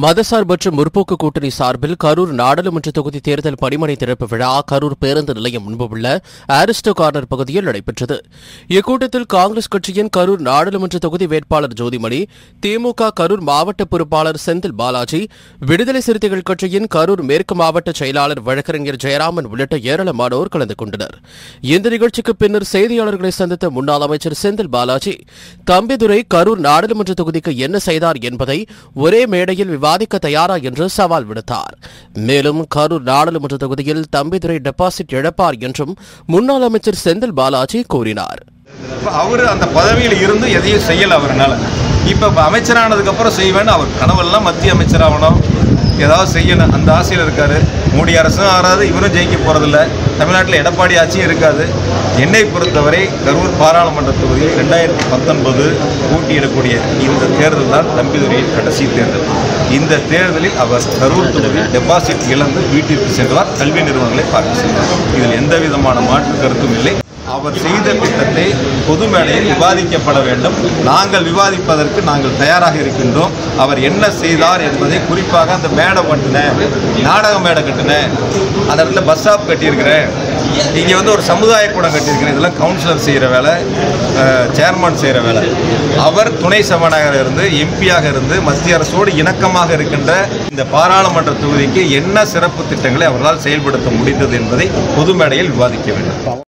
மதசார்பற்ற முற்போக்கு கூட்டணி சார்பில் கரூர் நாடாளுமன்ற தொகுதி தேர்தல் பணிமனை திறப்பு விழா கரூர் பேருந்து நிலையம் முன்பு உள்ள ஆரிஸ்டோ கார்னர் பகுதியில் நடைபெற்றது. இக்கூட்டத்தில் காங்கிரஸ் கட்சியின் கரூர் நாடாளுமன்ற தொகுதி வேட்பாளர் ஜோதிமணி திமுக கரூர் மாவட்ட பொறுப்பாளர் செந்தில் பாலாஜி விடுதலை சிறுத்தைகள் கட்சியின் கரூர் மேற்கு மாவட்ட செயலாளர் வழக்கறிஞர் ஜெயராமன் உள்ளிட்ட ஏராளமானோர் கலந்து கொண்டனர். இந்த நிகழ்ச்சிக்கு பின்னர் செய்தியாளர்களை சந்தித்த முன்னாள் அமைச்சர் செந்தில் பாலாஜி தம்பிதுரை கரூர் நாடாளுமன்ற தொகுதிக்கு என்ன செய்தார் என்பதை ஒரே மேடையில் விவாதிக்க தயாரா என்று சவால் விடுத்தார். மேலும் கரூர் நாடாளுமன்ற தொகுதியில் தம்பிதுரை டெபாசிட் இழப்பார் என்றும் முன்னாள் அமைச்சர் செந்தில் பாலாஜி கூறினார். அவர் அந்த பதவியில் இருந்து எதையும் செய்யல அவர்னால இப்போ அமைச்சரானதுக்கு அப்புறம் செய்வேன்னு அவர் கனவெல்லாம் மத்திய அமைச்சராகணும் ஏதாவது செய்யணும். அந்த ஆசையில் இருக்காரு. மோடி அரசும் ஆறாது இவரும் ஜெயிக்க போகிறதில்ல தமிழ்நாட்டில் எடப்பாடி ஆட்சியும் இருக்காது. என்னை பொறுத்தவரை கரூர் பாராளுமன்ற தொகுதியில் ரெண்டாயிரத்தி பத்தொன்பது போட்டியிடக்கூடிய இந்த தேர்தல் தான் தம்பிதுரையின் கடைசி தேர்தல். இந்த தேர்தலில் அவர் கரூர் தொகுதியில் டெபாசிட் இழந்து வீட்டிற்கு சென்றார் கல்வி நிறுவனங்களை பார்க்க சென்றார் இதில் எந்த விதமான மாற்று கருத்தும் இல்லை. அவர் செய்த திட்டத்தை பொது மேடையில் விவாதிக்கப்பட வேண்டும். நாங்கள் விவாதிப்பதற்கு நாங்கள் தயாராக இருக்கின்றோம். அவர் என்ன செய்தார் என்பதை குறிப்பாக அந்த மேடை கட்டின நாடக மேடை கட்டின அந்த இடத்துல பஸ் ஸ்டாப் கட்டியிருக்கிறேன் இங்கே வந்து ஒரு சமுதாய கூடம் கட்டியிருக்கிறேன் இதெல்லாம் கவுன்சிலர் செய்கிற வேலை சேர்மன் செய்கிற வேலை. அவர் துணை சபாநாயகர் இருந்து எம்பியாக இருந்து மத்திய அரசோடு இணக்கமாக இருக்கின்ற இந்த பாராளுமன்ற தொகுதிக்கு என்ன சிறப்பு திட்டங்களை அவர்களால் செயல்படுத்த முடிந்தது என்பதை பொது மேடையில் விவாதிக்க வேண்டும்.